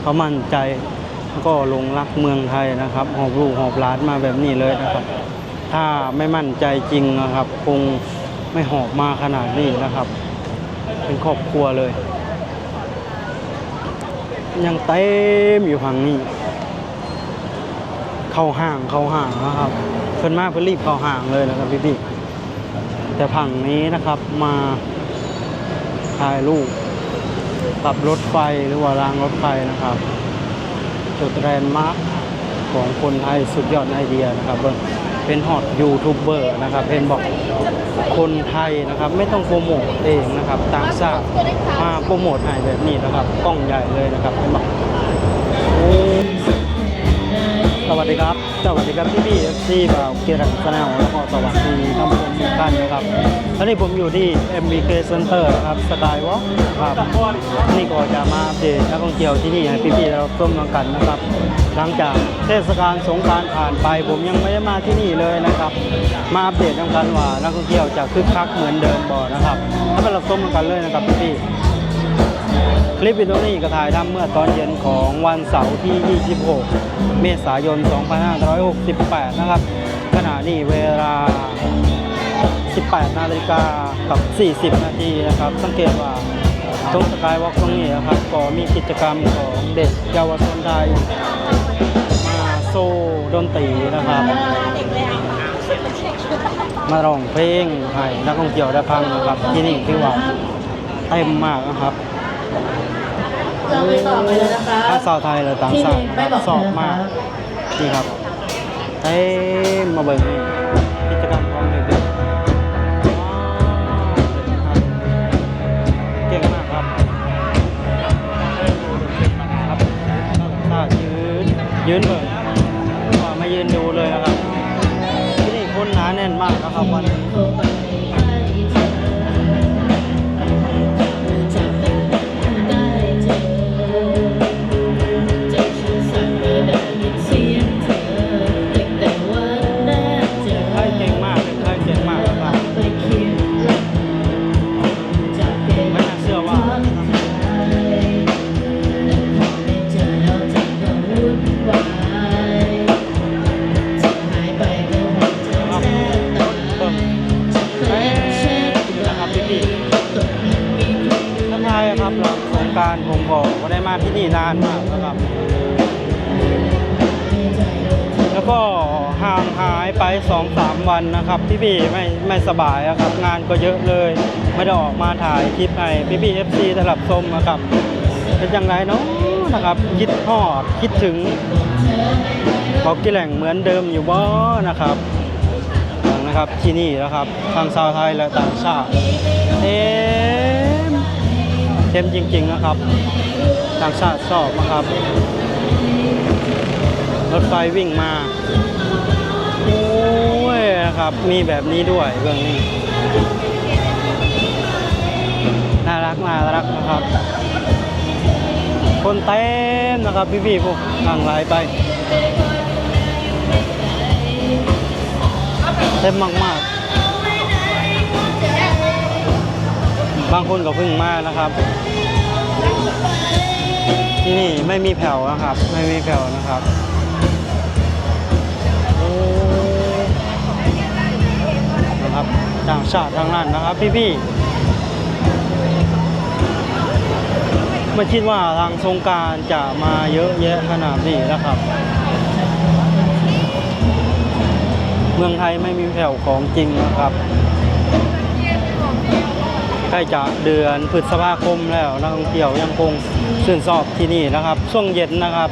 เขามั่นใจก็ลงรักเมืองไทยนะครับหอบลูกหอบหลานมาแบบนี้เลยนะครับ ถ้าไม่มั่นใจจริงนะครับ คงไม่หอบมาขนาดนี้นะครับ เป็นครอบครัวเลย ยังเต็มอยู่ฝั่งนี้ เข้าห้างเข้าห้างนะครับเพิ่นมาเพิ่นรีบเข้าห้างเลยนะครับพี่พี่ๆแต่ฝั่งนี้นะครับมาถ่ายรูป กับรถไฟหรือว่ารางรถไฟนะครับ จุดแรนด์มาร์คของคนไทยสุดยอดไอเดียนะครับเป็นฮอตยูทูบเบอร์นะครับเห็นบอกคนไทยนะครับ ไม่ต้องโปรโมทเองนะครับต่างชาติมาโปรโมทให้แบบนี้นะครับกล้องใหญ่เลยนะครับเห็นบอก วัสดีครับ สวัสดีครับพี่พี่เอฟซีบ่าวเกียรติสนาวแล้วก็สวัสดีท่านผู้ชมทุกท่านนะครับตอนนี้ผมอยู่ที่ MBK Center นะครับสกายวอล์กครับนี่ก็จะมาอัปเดตนักท่องเที่ยวที่นี่ให้พี่ๆเราชมกันนะครับ หลังจากเทศกาลสงกรานต์ผ่านไป ผมยังไม่ได้มาที่นี่เลยนะครับ มาอัปเดตกันว่านักท่องเที่ยวจะคึกคักเหมือนเดิมบ่นะครับถ้าไปรับชมกันเลยนะครับพี่ๆ คลิปวิดีโอนี้ก็ถ่ายทำเมื่อตอนเย็นของวันเสาร์ที่ 26 เมษายน 2568 นะครับ ขณะนี้เวลา 18 นาฬิกากับ 40 นาทีนะครับ สังเกตว่าตรงสกายวอล์กตรงนี้นะครับ ก็มีกิจกรรมของเด็กเยาวชนไทย มาโซ่ดนตรีนะครับ มาร้องเพลงให้นักท่องเที่ยวได้ฟังนะครับ ที่นี่คือว่าเต็มมากนะครับ เราไปต่อไปเลยนะคะทั้งชาวไทยและต่างที่ชานี่ติไม่นะคบรัอบกสอบนะมากคะนี่ครับเต็มมาเบิ่งนี่กิจกรรมของเด็กๆว้าวเก่งมากครับครับถ้ายืนยืนเบิ่งว่ามายืนดูเลยนะครับที่นี่คนหนาแน่นมากนะครับวันนี้ สองสามวันนะครับ พี่พี่ไม่ไม่สบายอะครับ งานก็เยอะเลย ไม่ได้ออกมาถ่ายคลิปให้พี่พี่เอฟซีสลับชมนะครับ เป็นอย่างไรเนาะนะครับคิดฮอดคิดถึงบอกกี่แหล่งเหมือนเดิมอยู่บ่นะครับนะครับที่นี่นะครับทางชาวไทยและต่างชาติเต็มเต็มจริง ๆนะครับ ต่างชาติชอบนะครับรถไฟวิ่งมา นะครับ มีแบบนี้ด้วยเรื่องนี้น่ารักน่ารักนะครับ คนเต็มนะครับพี่ๆพวกห่างไหลายไปเต็มมากๆ บางคนก็เพิ่งมานะครับ ที่นี่ไม่มีแผ่วนะครับ ไม่มีแผ่วนะครับโอ้ นะครับ ต่างชาติทางนั้นนะครับ พี่ๆไม่คิดว่าทางสงการจะมาเยอะแยะขนาดนี้นะครับ เมืองไทยไม่มีแผ่วของจริงนะครับใกล้จะเดือนพฤษภาคมแล้วนักท่องเที่ยวยังคงชื่นชอบที่นี่นะครับ ช่วงเย็นนะครับ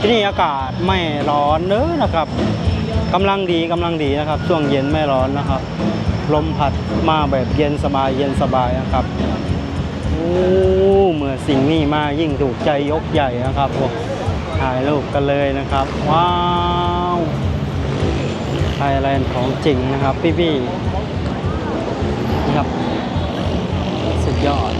ที่นี่อากาศไม่ร้อนเนอะนะครับกำลังดีกำลังดีนะครับ ช่วงเย็นไม่ร้อนนะครับ ลมพัดมาแบบเย็นสบายเย็นสบายนะครับโอ้เมื่อสิ่งนี้มายิ่งถูกใจยกใหญ่นะครับผมถ่ายรูปกันเลยนะครับ ว้าวไทยแลนด์ของจริงนะครับพี่ๆนะครับ สุดยอด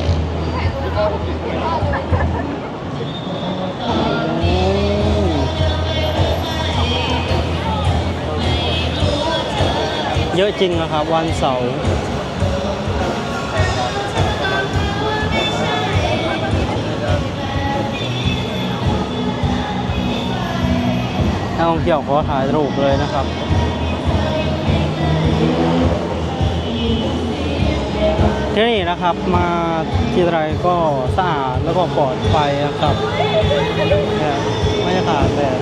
เยอะจริงนะครับ วันเสาร์นักท่องเที่ยวขอถ่ายรูปเลยนะครับที่นี่นะครับมาที่ไรก็สะอาดแล้วก็ปลอดไฟนะครับบรรยากาศแบบ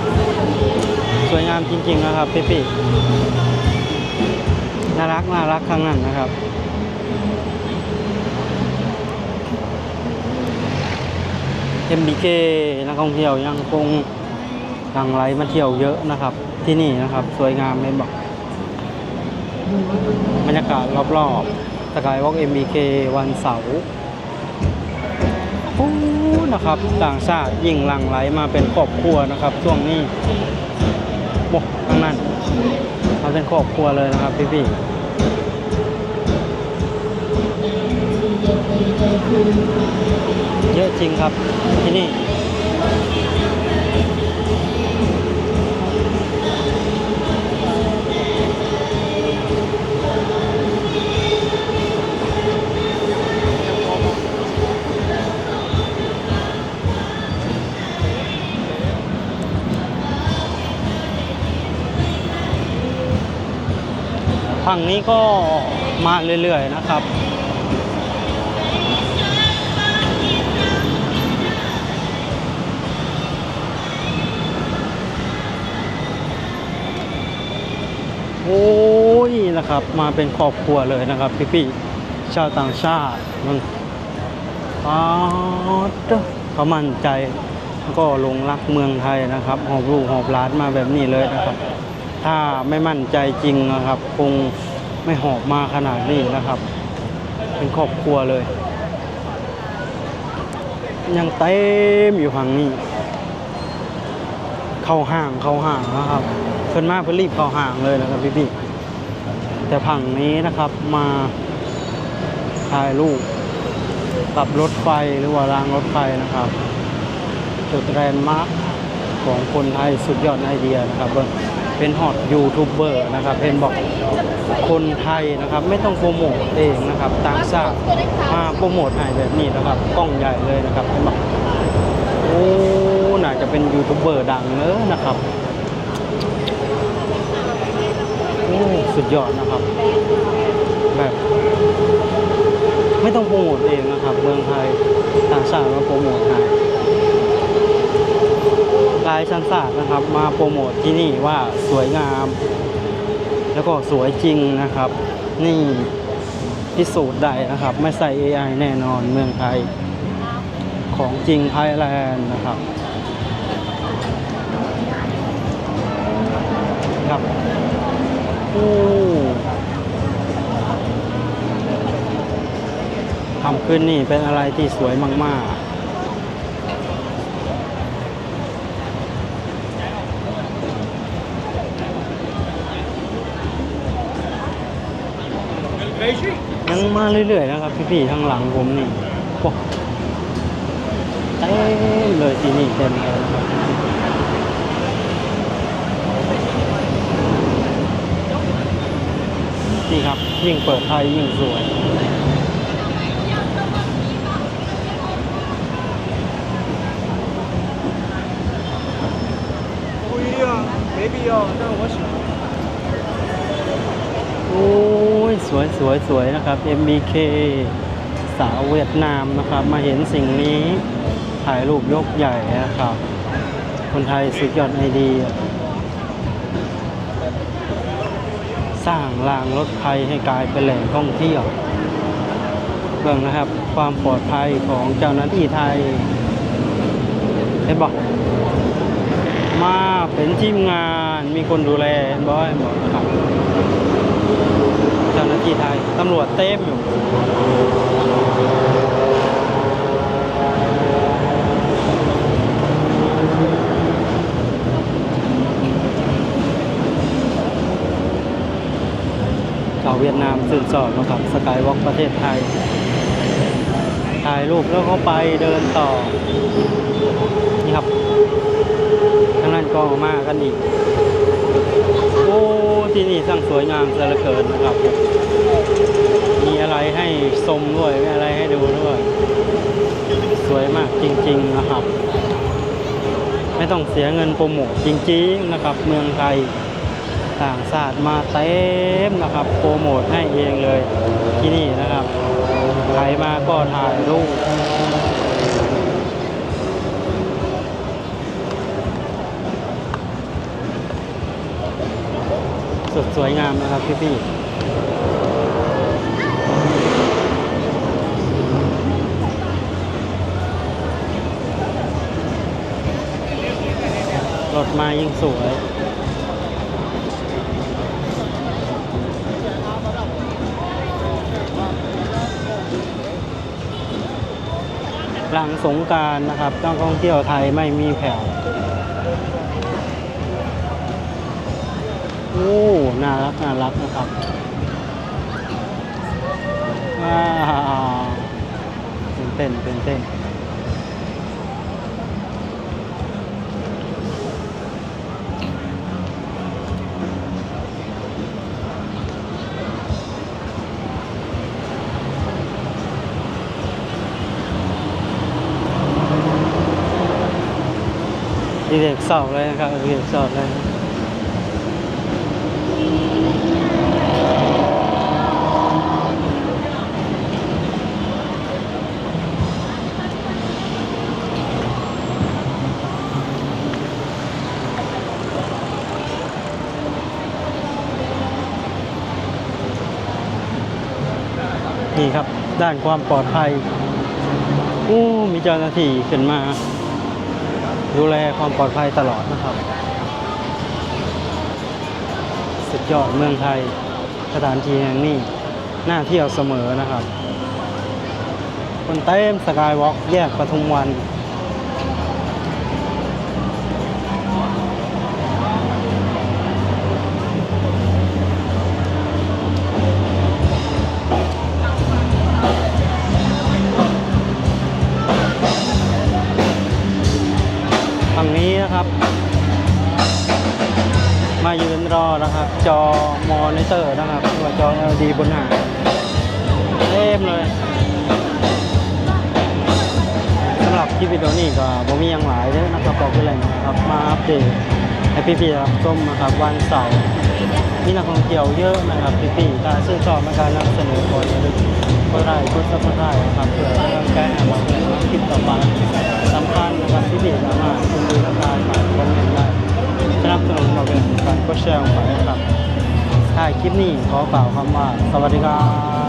สวยงามจริงๆนะครับพี่ๆ น่ารักน่ารักครั้งนั้นนะครับ MBK นักท่องเที่ยวยังคงหลั่งไหลมาเที่ยวเยอะนะครับ ที่นี่นะครับสวยงามเลยบอกบรรยากาศรอบๆสกายวอล์ก MBK วันเสาร์โอ้นะครับต่างชาติยิ่งหลั่งไหลมาเป็นครอบครัวนะครับ ช่วงนี้โอ้ทั้งนั้นมาเป็นครอบครัวเลยนะครับพี่ๆ เยอะจริงครับที่นี่ฝั่งนี้ก็มาเรื่อยๆนะครับ นะครับ มาเป็นครอบครัวเลยนะครับ พี่ๆชาวต่างชาติมันอ๋อเขามั่นใจก็ลงรักเมืองไทยนะครับหอบลูกหอบหลานมาแบบนี้เลยนะครับ ถ้าไม่มั่นใจจริงนะครับ คงไม่หอบมาขนาดนี้นะครับ เป็นครอบครัวเลย ยังเต็มอยู่ฝั่งนี้ เข้าห้างเข้าห้างนะครับเพิ่นมาเพิ่นรีบเข้าห้างเลยนะครับพี่ๆ แต่ฝั่งนี้นะครับมาถ่ายรูปกับรถไฟหรือว่ารางรถไฟนะครับ จุดแรนด์มาร์คของคนไทยสุดยอดไอเดียนะครับเบิ่งเป็นฮอตยูทูบเบอร์นะครับเพนบอกคนไทยนะครับไม่ต้องโปรโมทเองนะครับต่างชาติมาโปรโมทให้แบบนี้นะครับกล้องใหญ่เลยนะครับเพนบอกโอ้น่าจะเป็นยูทูบเบอร์ดังเนอะนะครับโอ้ สุดยอดนะครับ แบบไม่ต้องโปรโมทเองนะครับ เมืองไทยต่างชาติมาโปรโมทให้ลายชันศาสตร์นะครับ มาโปรโมทที่นี่ว่าสวยงาม แล้วก็สวยจริงนะครับ นี่พิสูจน์ได้นะครับ ไม่ใส่ AI แน่นอนเมืองไทย ของจริงไทยแลนด์นะครับครับ ทำขึ้นนี่เป็นอะไรที่สวยมาก ๆยังมาเรื่อยๆนะครับพี่ๆทางหลังผมนี่เต็มเลยที่นี่เต็มเลยนะครับนี่ครับ ยิ่งเปิดไทยยิ่งสวย 不一定啊，没必要。但是我喜欢。 โอ้ยสวยสวยสวยนะครับ MBK สาวเวียดนามนะครับ มาเห็นสิ่งนี้ ถ่ายรูปยกใหญ่นะครับ คนไทยสุดยอดไอเดีย สร้างรางรถไฟให้กลายเป็นแหล่งท่องเที่ยวเบิ่งนะครับ ความปลอดภัยของเจ้าหน้าที่ไทยเห็นบอกมาเป็นทีมงานมีคนดูแลเห็นบอกเห็นบอกนะครับ เจ้าหน้าที่ไทยตำรวจเต็มอยู่ ชาวเวียดนาม สื่นสอดนะครับสกายวอล์กประเทศไทย ถ่ายรูปแล้วก็ไปเดินต่อ นี่ครับทางนั้นก็มากันอีก โอ้ที่นี่สร้างสวยงามเสียเหลือเกินนะครับ มีอะไรให้ชมด้วยมีอะไรให้ดูด้วย สวยมากจริง ๆนะครับ ไม่ต้องเสียเงินโปรโมทจริง ๆ นะครับ เมืองไทย ต่างชาติมาเต็มนะครับ โปรโมทให้เองเลยที่นี่นะครับใครมาก็ถ่ายรูปสดสวยงามนะครับพี่ๆรถมายิ่งสวย หลังสงการนะครับนักท่องเที่ยวไทยไม่มีแผ่วโอ้น่ารักน่ารักนะครับว้าวเป็นเต้นเป็นเต้น เด็กสอบเลยนะครับเด็กสอบเลยนะนี่ครับด้านความปลอดภัย โอ้ มีเจ้าหน้าที่ขึ้นมา ดูแลความปลอดภัยตลอดนะครับ สุดยอดเมืองไทยสถานที่แห่งนี้น่าเที่ยวเสมอนะครับ คนเต็มสกายวอล์กแยกปทุมวัน นะครับ มายืนรอนะครับ จอมอนิเตอร์นะครับตัวจอ LED บนหางเต็มเลยสำหรับคลิปวิดีโอนี้ก็บ่มีอย่างหลายเด้อนะครับก็คือแหล่งนะครับ มาอัปเดตให้พี่ๆรับชมนะครับวันเสาร์มีนักท่องเที่ยวเยอะนะครับพี่ๆถ้าชื่นชอบในการนำเสนอก็อย่าลืม ก็ได้กดซับสได้นะครับเพื่อเป็นกำลังใจให้เราในคลิปต่อไปสำคัญนะครับพี่ๆสามารถคุณดูราคาผ่านคอมเมนต์ได้สนับสนุนเราเป็นการกดแชร์ออกไปนะครับถ่ายคลิปนี้ขอกล่าวคำว่า สวัสดีครับ